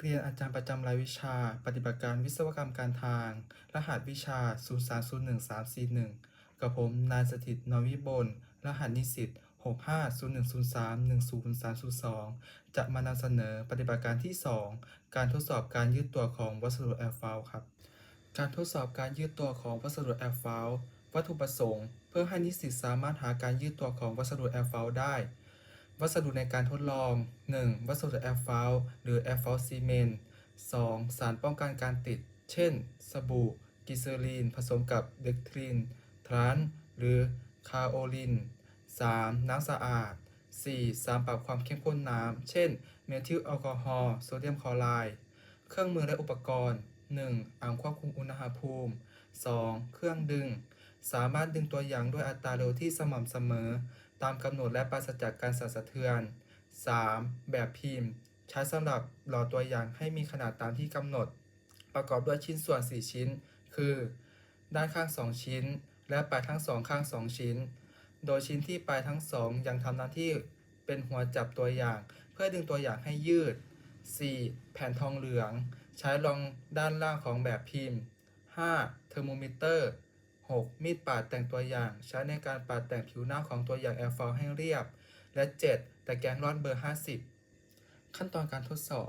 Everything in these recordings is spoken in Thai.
เรียนอาจารย์ประจำรายวิชา ปฏิบัติการวิศวกรรมการทาง รหัสวิชา 0301341 กับผมนายสถิตนวิบล รหัสนิสิต6501031032จะมานำเสนอปฏิบัติการที่ 2 การทดสอบการยืดตัวของวัสดุแอร์ฟาวครับ การทดสอบการยืดตัวของวัสดุแอร์ฟาววัตถุประสงค์ เพื่อให้นิสิตสามารถหาการยืดตัวของวัสดุแอร์ฟาวได้ วัสดุในการทดลอง 1. วัสดุแอร์ฟาวหรือแอร์ฟาวซีเมนต์ 2. สารป้องกันการติด เช่น สบู่กิเซอรีน ผสมกับเดกทริน ทรานหรือคาโอลิน 3. น้ำสะอาด 4. สารปรับความเข้มข้นน้ำ เช่น เมทิลแอลกอฮอล์ โซเดียมคลอไรด์ เครื่องมือและอุปกรณ์ 1. อ่างควบคุมอุณหภูมิ 2. เครื่องดึง สามารถดึงตัวอย่างด้วยอัตราเร็วที่สม่ำเสมอ ตามกำหนดและปราศจากการสั่นสะเทือน 3. แบบพิมพ์ ใช้สำหรับหล่อตัวอย่างให้มีขนาดตามที่กำหนด ประกอบด้วยชิ้นส่วน 4 ชิ้น คือ ด้านข้าง 2 ชิ้น และปลายทั้งสองข้าง 2 ชิ้น โดยชิ้นที่ปลายทั้งสองยังทำหน้าที่เป็นหัวจับตัวอย่าง เพื่อดึงตัวอย่างให้ยืด 4. แผ่นทองเหลือง ใช้รองด้านล่างของแบบพิมพ์ 5. เทอร์โมมิเตอร์ 6. มีดปาดแต่งตัวอย่าง ใช้ในการปาดแต่งผิวหน้าของตัวอย่างแอร์ฟอลให้เรียบ และ 7. ตะแกรงร่อนเบอร์ 50 ขั้นตอนการทดสอบ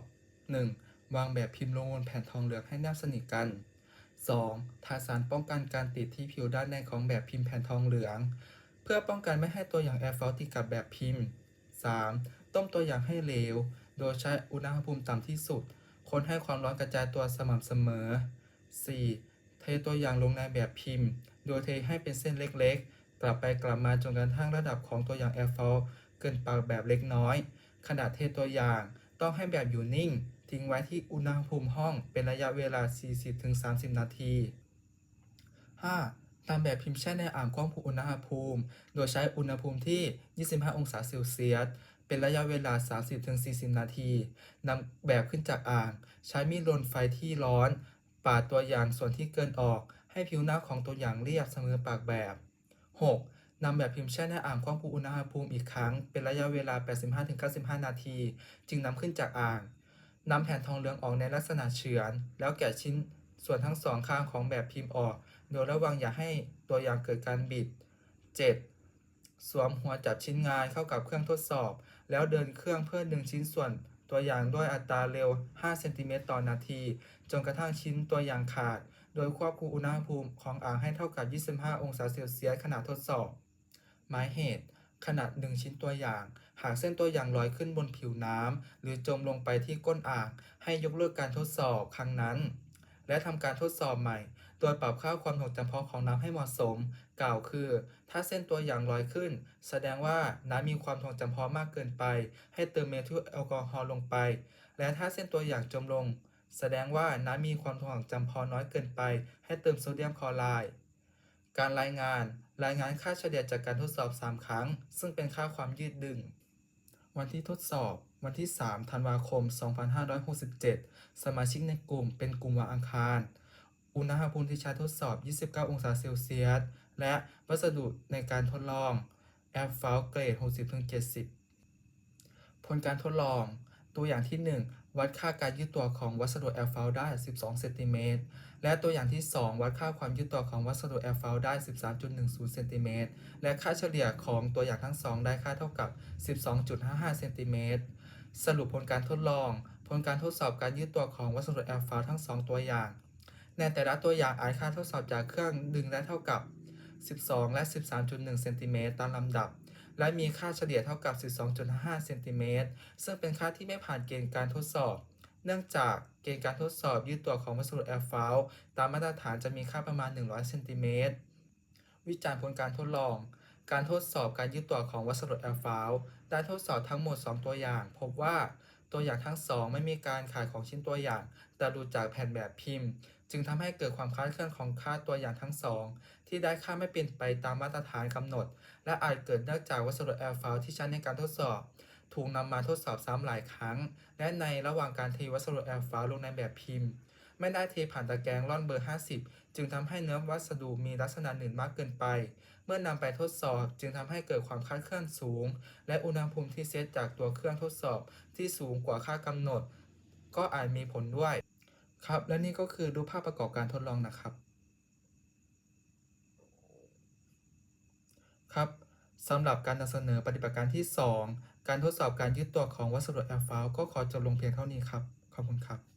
1. วางแบบพิมพ์ลงบนแผ่นทองเหลืองให้แนบสนิทกัน 2. ทาสารป้องกันการติดที่ผิวด้านในของแบบพิมพ์แผ่นทองเหลือง เพื่อป้องกันไม่ให้ตัวอย่างแอร์ฟอลติดกับแบบพิมพ์ 3. ต้มตัวอย่างให้เหลว โดยใช้อุณหภูมิต่ำที่สุด คนให้ความร้อนกระจายตัวสม่ำเสมอ 4. เทตัวอย่างลงในแบบพิมพ์ โดยเทให้เป็นเส้นเล็กๆ กลับไปกลับมาจนกระทั่งระดับของตัวอย่างแอร์ฟอลเกินปากแบบเล็กน้อย ขณะเทตัวอย่างต้องให้แบบอยู่นิ่ง ทิ้งไว้ที่อุณหภูมิห้องเป็นระยะเวลา 40-30 นาที 5. ตามแบบพิมพ์แช่ในอ่างควบคุมอุณหภูมิ โดยใช้อุณหภูมิที่ 25 องศาเซลเซียสเป็นระยะเวลา 30-40 นาทีนำแบบขึ้นจากอ่าง ใช้มีดรนไฟที่ร้อน ปาดตัวอย่างส่วนที่เกินออกให้ผิวหน้าของตัวอย่างเรียบเสมอปากแบบ 6. นำแบบพิมพ์แช่ในอ่างควบคุมอุณหภูมิอีกครั้ง เป็นระยะเวลา 85-95 นาที จึงนำขึ้นจากอ่างนำแผ่นทองเหลืองออกในลักษณะเฉือน แล้วแกะชิ้นส่วนทั้งสองข้างของแบบพิมพ์ออก โดยระวังอย่าให้ตัวอย่างเกิดการบิด 7. สวมหัวจับชิ้นงานเข้ากับเครื่องทดสอบ แล้วเดินเครื่องเพื่อดึงชิ้นส่วน ตัวอย่างด้วยอัตราเร็ว 5 เซนติเมตรต่อนาที จนกระทั่งชิ้นตัวอย่างขาด โดยควบคุมอุณหภูมิของอ่างให้เท่ากับ 25 องศาเซลเซียสขณะทดสอบ หมายเหตุ ขนาดหนึ่งชิ้นตัวอย่าง หากเส้นตัวอย่างลอยขึ้นบนผิวน้ำ หรือจมลงไปที่ก้นอ่าง ให้ยกเลิกการทดสอบครั้งนั้น และทำการทดสอบใหม่ โดยปรับค่าความถ่วงจำเพาะของน้ำให้เหมาะสม กล่าวคือ ถ้าเส้นตัวอย่างลอยขึ้น แสดงว่าน้ำมีความถ่วงจำพาะมากเกินไป ให้เติมเมทิลแอลกอฮอล์ลงไป และถ้าเส้นตัวอย่างจมลง แสดงว่าน้ำมีความถ่วงจำพาะน้อยเกินไป ให้เติมโซเดียมคลอไรด์การรายงานรายงานค่าเฉลี่ยจากการทดสอบ 3 ครั้ง ซึ่งเป็นค่าความยืดดึง วันที่ทดสอบ วันที่ 3 ธันวาคม 2567 สมาชิกในกลุ่มเป็นกลุ่มวันอังคาร อุณหภูมิที่ใช้ทดสอบ 29 องศาเซลเซียส และวัสดุในการทดลองแอร์ฟาเกรด 60-70 ผลการทดลอง ตัวอย่างที่ 1 วัดค่าการยืดตัวของวัสดุแอร์ฟาได้ 12 เซนติเมตร และตัวอย่างที่ 2 วัดค่าความยืดตัวของวัสดุแอร์ฟาได้ 13.10 เซนติเมตร และค่าเฉลี่ยของตัวอย่างทั้งสองได้ค่าเท่ากับ 12.55 เซนติเมตร สรุปผลการทดลอง ผลการทดสอบการยืดตัวของวัสดุแอร์ฟาทั้ง 2 ตัวอย่าง ในแต่ละตัวอย่างอาจค่าทดสอบจากเครื่องดึงได้เท่ากับ 12 และ 13.1เซนติเมตรตามลำดับ และมีค่าเฉลี่ยเท่ากับ 12.5เซนติเมตรซึ่งเป็นค่าที่ไม่ผ่านเกณฑ์การทดสอบ เนื่องจากเกณฑ์การทดสอบยืดตัวของวัสดุแอร์ฟาวตามมาตรฐานจะมีค่าประมาณ 100เซนติเมตรวิจารณ์ผลการทดลอง การทดสอบการยืดตัวของวัสดุแอร์ฟาวได้ทดสอบทั้งหมด 2 ตัวอย่าง พบว่าตัวอย่างทั้ง 2 ไม่มีการขาดของชิ้นตัวอย่าง แต่ดูจากแผ่นแบบพิมพ์ จึงทำให้เกิดความคลาดเคลื่อนของค่าตัวอย่างทั้งสอง ที่ได้ค่าไม่เป็นไปตามมาตรฐานกำหนด และอาจเกิดเนื่องจากวัสดุแอร์ฟาวที่ใช้ในการทดสอบ ถูกนำมาทดสอบซ้ำหลายครั้ง และในระหว่างการเทวัสดุแอร์ฟาวลงในแบบพิมพ์ ไม่ได้เทผ่านตะแกรงร่อนเบอร์ 50 จึงทำให้เนื้อวัสดุมีลักษณะหนืดมากเกินไป เมื่อนำไปทดสอบจึงทำให้เกิดความคลาดเคลื่อนสูง และอุณหภูมิที่เซตจากตัวเครื่องทดสอบที่สูงกว่าค่ากำหนด ก็อาจมีผลด้วย ครับ และนี่ก็คือรูปภาพประกอบการทดลองนะครับ ครับสำหรับการนำเสนอปฏิบัติการที่ 2 การทดสอบการยืดตัวของวัสดุแอลฟาวก็ขอจบลงเพียงเท่านี้ครับ ขอบคุณครับ